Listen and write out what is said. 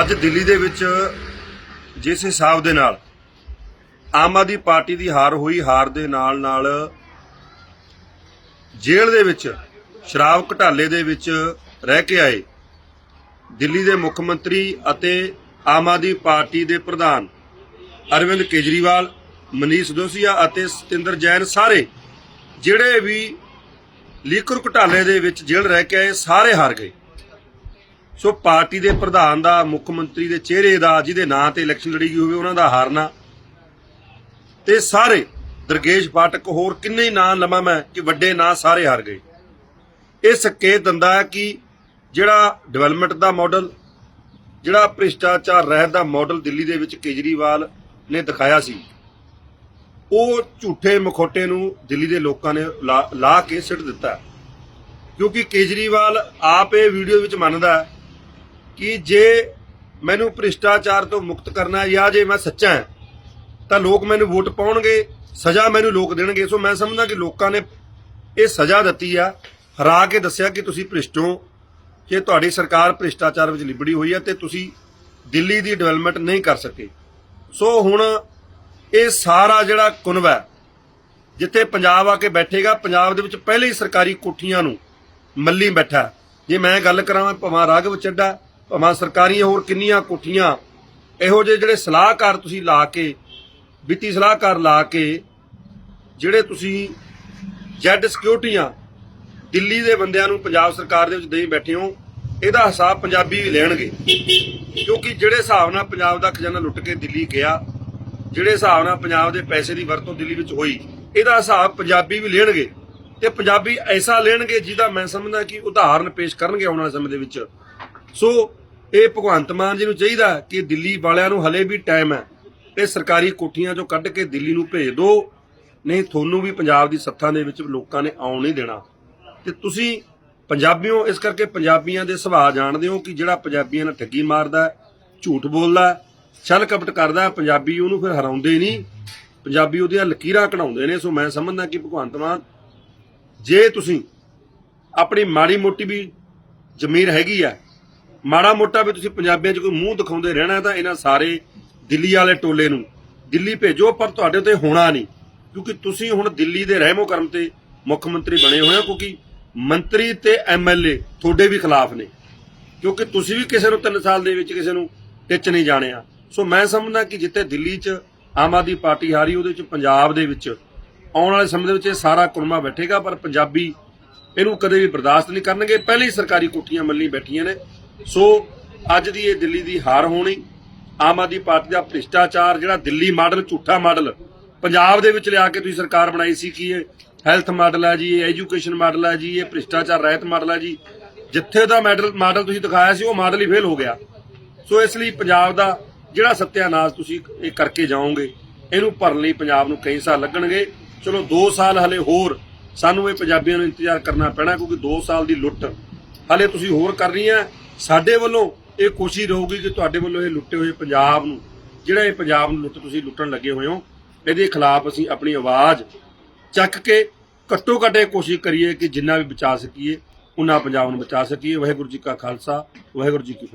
ਅੱਜ ਦਿੱਲੀ ਦੇ ਵਿੱਚ ਜਿਸ ਹਿਸਾਬ ਦੇ ਨਾਲ ਆਮ ਆਦਮੀ ਪਾਰਟੀ ਦੀ ਹਾਰ ਹੋਈ, ਹਾਰ ਦੇ ਨਾਲ ਨਾਲ ਜੇਲ੍ਹ ਦੇ ਵਿੱਚ, ਸ਼ਰਾਬ ਘਟਾਲੇ ਦੇ ਵਿੱਚ ਰਹਿ ਕੇ ਆਏ ਦਿੱਲੀ ਦੇ ਮੁੱਖ ਮੰਤਰੀ ਅਤੇ ਆਮ ਆਦਮੀ ਪਾਰਟੀ ਦੇ ਪ੍ਰਧਾਨ ਅਰਵਿੰਦ ਕੇਜਰੀਵਾਲ, ਮਨੀਸ਼ ਦੋਸੀਆ ਅਤੇ ਸਤਿੰਦਰ ਜੈਨ ਸਾਰੇ, ਜਿਹੜੇ ਵੀ ਲੀਕਰ ਘਟਾਲੇ ਦੇ ਵਿੱਚ ਜੇਲ੍ਹ ਰਹਿ ਕੇ ਆਏ, ਸਾਰੇ ਹਾਰ ਗਏ। ਸੋ ਪਾਰਟੀ ਦੇ ਪ੍ਰਧਾਨ ਦਾ, ਮੁੱਖ ਮੰਤਰੀ ਦੇ ਚਿਹਰੇ ਦਾ, ਜਿਹਦੇ ਨਾਂ ਤੇ ਇਲੈਕਸ਼ਨ ਲੜੀ ਗਈ ਹੋਵੇ, ਉਹਨਾਂ ਦਾ ਹਾਰਨਾ। ਤੇ ਸਾਰੇ, ਦਰਗੇਸ਼ ਫਾਟਕ, ਹੋਰ ਕਿੰਨੇ ਹੀ ਨਾਂ ਲਵਾਂ ਮੈਂ ਕਿ ਵੱਡੇ ਨਾਂ ਸਾਰੇ ਹਾਰ ਗਏ। ਇਹ ਸੰਕੇਤ ਦਿੰਦਾ ਹੈ ਕਿ ਜਿਹੜਾ ਡਿਵੈਲਪਮੈਂਟ ਦਾ ਮਾਡਲ ਜਿਹੜਾ ਭ੍ਰਿਸ਼ਟਾਚਾਰ ਰਹਿਤ ਦਾ ਮਾਡਲ ਦਿੱਲੀ ਦੇ ਵਿੱਚ ਕੇਜਰੀਵਾਲ ਨੇ ਦਿਖਾਇਆ ਸੀ, ਉਹ ਝੂਠੇ ਮਖੌਟੇ ਨੂੰ ਦਿੱਲੀ ਦੇ ਲੋਕਾਂ ਨੇ ਲਾ- ਲਾ ਕੇ ਸਿੱਟ ਦਿੱਤਾ। ਕਿਉਂਕਿ ਕੇਜਰੀਵਾਲ ਆਪ ਇਹ ਵੀਡੀਓ ਵਿੱਚ ਮੰਨਦਾ ਹੈ ਕਿ ਜੇ ਮੈਨੂੰ ਭ੍ਰਿਸ਼ਟਾਚਾਰ ਤੋਂ ਮੁਕਤ ਕਰਨਾ ਜਾਂ ਜੇ ਮੈਂ ਸੱਚਾ ਹਾਂ, ਤਾਂ ਲੋਕ ਮੈਨੂੰ ਵੋਟ ਪਾਉਣਗੇ, ਸਜ਼ਾ ਮੈਨੂੰ ਲੋਕ ਦੇਣਗੇ। ਸੋ ਮੈਂ ਸਮਝਦਾ ਕਿ ਲੋਕਾਂ ਨੇ ਇਹ ਸਜ਼ਾ ਦਿੱਤੀ ਆ, ਹਰਾ ਕੇ ਦੱਸਿਆ ਕਿ ਤੁਸੀਂ ਭ੍ਰਿਸ਼ਟ ਹੋ, ਕਿ ਤੁਹਾਡੀ ਸਰਕਾਰ ਭ੍ਰਿਸ਼ਟਾਚਾਰ ਵਿੱਚ ਲਿਬੜੀ ਹੋਈ ਹੈ ਤੇ ਤੁਸੀਂ ਦਿੱਲੀ ਦੀ ਡਿਵੈਲਪਮੈਂਟ ਨਹੀਂ ਕਰ ਸਕੇ। ਸੋ ਹੁਣ ਇਹ ਸਾਰਾ ਜਿਹੜਾ ਕੁਨਵਾ ਜਿੱਥੇ ਪੰਜਾਬ ਆ ਕੇ ਬੈਠੇਗਾ, ਪੰਜਾਬ ਦੇ ਵਿੱਚ ਪਹਿਲੇ ਹੀ ਸਰਕਾਰੀ ਕੋਠੀਆਂ ਨੂੰ ਮੱਲੀ ਬੈਠਾ। ਜੇ ਮੈਂ ਗੱਲ ਕਰਾਂ, ਭਵਾਂ ਰਾਘਵ ਚੱਡਾ ਭਾਵੇਂ ਸਰਕਾਰੀ ਹੋਰ ਕਿੰਨੀਆਂ ਕੋਠੀਆਂ, ਇਹੋ ਜਿਹੇ ਜਿਹੜੇ ਸਲਾਹਕਾਰ ਤੁਸੀਂ ਲਾ ਕੇ, ਵਿੱਤੀ ਸਲਾਹਕਾਰ ਲਾ ਕੇ, ਜਿਹੜੇ ਤੁਸੀਂ ਜੈਡ ਸਿਕਿਉਰਟੀਆਂ ਦਿੱਲੀ ਦੇ ਬੰਦਿਆਂ ਨੂੰ ਪੰਜਾਬ ਸਰਕਾਰ ਦੇ ਵਿੱਚ ਦੇਈ ਬੈਠੇ ਹੋ, ਇਹਦਾ ਹਿਸਾਬ ਪੰਜਾਬੀ ਵੀ ਲੈਣਗੇ। ਕਿਉਂਕਿ ਜਿਹੜੇ ਹਿਸਾਬ ਨਾਲ ਪੰਜਾਬ ਦਾ ਖਜ਼ਾਨਾ ਲੁੱਟ ਕੇ ਦਿੱਲੀ ਗਿਆ, ਜਿਹੜੇ ਹਿਸਾਬ ਨਾਲ ਪੰਜਾਬ ਦੇ ਪੈਸੇ ਦੀ ਵਰਤੋਂ ਦਿੱਲੀ ਵਿੱਚ ਹੋਈ, ਇਹਦਾ ਹਿਸਾਬ ਪੰਜਾਬੀ ਵੀ ਲੈਣਗੇ। ਤੇ ਪੰਜਾਬੀ ਐਸਾ ਲੈਣਗੇ ਜਿਹਦਾ ਮੈਂ ਸਮਝਦਾ ਕਿ ਉਦਾਹਰਨ ਪੇਸ਼ ਕਰਨਗੇ ਆਉਣ ਵਾਲੇ ਸਮੇਂ ਦੇ ਵਿੱਚ। ਸੋ ਇਹ ਭਗਵੰਤ ਮਾਨ ਜੀ ਨੂੰ ਚਾਹੀਦਾ ਕਿ ਦਿੱਲੀ ਵਾਲਿਆਂ ਨੂੰ ਹਲੇ ਵੀ ਟਾਈਮ ਹੈ ਤੇ ਸਰਕਾਰੀ ਕੋਠੀਆਂ ਚੋਂ ਕੱਢ ਕੇ ਦਿੱਲੀ ਨੂੰ ਭੇਜ ਦਿਓ ਨਹੀਂ ਤੁਹਾਨੂੰ ਵੀ ਪੰਜਾਬ ਦੀ ਸੱਥਾਂ ਦੇ ਵਿੱਚ ਲੋਕਾਂ ਨੇ ਆਉਣ ਨਹੀਂ ਦੇਣਾ। ਤੇ ਤੁਸੀਂ ਪੰਜਾਬੀਓ ਇਸ ਕਰਕੇ ਪੰਜਾਬੀਆਂ ਦੇ ਸੁਭਾਅ ਜਾਣਦੇ ਹੋ ਕਿ ਜਿਹੜਾ ਪੰਜਾਬੀਆਂ ਨਾਲ ਠੱਗੀ ਮਾਰਦਾ ਝੂਠ ਬੋਲਦਾ ਹੈ, ਛਲ ਕਪਟ ਕਰਦਾ ਪੰਜਾਬੀ ਉਹਨੂੰ ਫਿਰ ਹਰਾਉਂਦੇ ਨਹੀਂ। ਪੰਜਾਬੀ ਉਹਦੀਆਂ ਲਕੀਰਾਂ ਕਢਾਉਂਦੇ ਨੇ। ਸੋ ਮੈਂ ਸਮਝਦਾ ਕਿ ਭਗਵੰਤ ਮਾਨ ਜੇ ਤੁਸੀਂ ਆਪਣੀ ਮਾੜੀ ਮੋਟੀ ਵੀ ਜ਼ਮੀਰ ਹੈਗੀ ਆ ਮਾੜਾ ਮੋਟਾ ਵੀ ਤੁਸੀਂ ਪੰਜਾਬੀਆਂ 'ਚ ਕੋਈ ਮੂੰਹ ਦਿਖਾਉਂਦੇ ਰਹਿਣਾ ਤਾਂ ਇਹਨਾਂ ਸਾਰੇ ਦਿੱਲੀ ਵਾਲੇ ਟੋਲੇ ਨੂੰ। ਦਿੱਲੀ ਭੇਜੋ, ਪਰ ਤੁਹਾਡੇ ਤੇ ਹੋਣਾ ਨਹੀਂ। ਕਿਉਂਕਿ ਤੁਸੀਂ ਹੁਣ ਦਿੱਲੀ ਦੇ ਰਹਿਮੋ ਕਰਮ ਤੇ ਮੁੱਖ ਮੰਤਰੀ ਬਣੇ ਹੋਏ ਹੋ, ਕਿਉਂਕਿ ਮੰਤਰੀ ਤੇ ਐਮਐਲਏ ਤੁਹਾਡੇ ਵੀ ਖਿਲਾਫ ਨੇ। ਕਿਉਂਕਿ ਤੁਸੀਂ ਵੀ ਕਿਸੇ ਨੂੰ 3 ਸਾਲ ਦੇ ਵਿੱਚ ਕਿਸੇ ਨੂੰ ਟਿੱਚ ਨਹੀਂ ਜਾਣਿਆ। ਸੋ ਮੈਂ ਸਮਝਦਾ ਕਿ ਜਿੱਥੇ ਦਿੱਲੀ 'ਚ ਆਮ ਆਦਮੀ ਪਾਰਟੀ ਹਾਰੀ, ਉਹਦੇ 'ਚ ਪੰਜਾਬ ਦੇ ਵਿੱਚ ਆਉਣ ਵਾਲੇ ਸਮੇਂ ਦੇ ਵਿੱਚ ਇਹ ਸਾਰਾ ਕੁਰਮਾ ਬੈਠੇਗਾ, ਪਰ ਪੰਜਾਬੀ ਇਹਨੂੰ ਕਦੇ ਵੀ ਬਰਦਾਸ਼ਤ ਨਹੀਂ ਕਰਨਗੇ। ਪਹਿਲੇ ਹੀ ਸਰਕਾਰੀ ਕੋਠੀਆਂ ਮੱਲੀ ਬੈਠੀਆਂ ਨੇ। ਸੋ ਅੱਜ ਦੀ ਇਹ ਦਿੱਲੀ ਦੀ ਹਾਰ ਹੋਣੀ, ਆਮ ਆਦਮੀ ਪਾਰਟੀ ਦਾ ਭ੍ਰਿਸ਼ਟਾਚਾਰ, ਜਿਹੜਾ ਦਿੱਲੀ ਮਾਡਲ, ਝੂਠਾ ਮਾਡਲ, ਪੰਜਾਬ ਦੇ ਵਿੱਚ ਲਿਆ ਕੇ ਤੁਸੀਂ ਸਰਕਾਰ ਬਣਾਈ ਸੀ ਕਿ ਇਹ ਹੈਲਥ ਮਾਡਲ ਹੈ ਜੀ, ਇਹ ਐਜੂਕੇਸ਼ਨ ਮਾਡਲ ਹੈ ਜੀ, ਇਹ ਭ੍ਰਿਸ਼ਟਾਚਾਰ ਰਹਿਤ ਮਾਡਲ ਹੈ ਜੀ। ਜਿੱਥੇ ਦਾ ਮਾਡਲ ਮਾਡਲ ਤੁਸੀਂ ਦਿਖਾਇਆ ਸੀ, ਉਹ ਮਾਡਲ ਹੀ ਫੇਲ ਹੋ ਗਿਆ। ਸੋ ਇਸ ਲਈ ਪੰਜਾਬ ਦਾ ਜਿਹੜਾ ਸੱਤਿਆਨਾਸ਼ ਤੁਸੀਂ ਇਹ ਕਰਕੇ ਜਾਓਗੇ, ਇਹਨੂੰ ਭਰਨ ਲਈ ਪੰਜਾਬ ਨੂੰ ਕਈ ਸਾਲ ਲੱਗਣਗੇ। ਚਲੋ 2 ਸਾਲ ਹਲੇ ਹੋਰ, ਸਾਨੂੰ ਇਹ ਪੰਜਾਬੀਆਂ ਨੂੰ ਇੰਤਜ਼ਾਰ ਕਰਨਾ ਪੈਣਾ, ਕਿਉਂਕਿ 2 ਸਾਲ ਦੀ ਲੁੱਟ ਹਲੇ ਤੁਸੀਂ ਹੋਰ ਕਰਨੀ ਹੈ। ਸਾਡੇ ਵੱਲੋਂ ਇਹ ਕੋਸ਼ਿਸ਼ ਰਹੂਗੀ ਕਿ ਤੁਹਾਡੇ ਵੱਲੋਂ ਇਹ ਲੁੱਟੇ ਹੋਏ ਪੰਜਾਬ ਨੂੰ, ਜਿਹੜਾ ਇਹ ਪੰਜਾਬ ਨੂੰ ਲੁੱਟ ਤੁਸੀਂ ਲੁੱਟਣ ਲੱਗੇ ਹੋਏ ਹੋ, ਇਹਦੇ ਖਿਲਾਫ ਅਸੀਂ ਆਪਣੀ ਆਵਾਜ਼ ਚੱਕ ਕੇ ਘੱਟੋ ਘੱਟ ਇਹ ਕੋਸ਼ਿਸ਼ ਕਰੀਏ ਕਿ ਜਿੰਨਾ ਵੀ ਬਚਾ ਸਕੀਏ ਉਹਨਾਂ ਪੰਜਾਬ ਨੂੰ ਬਚਾ ਸਕੀਏ। ਵਾਹਿਗੁਰੂ ਜੀ ਕਾ ਖਾਲਸਾ, ਵਾਹਿਗੁਰੂ ਜੀ ਕੀ ਫਤਿਹ।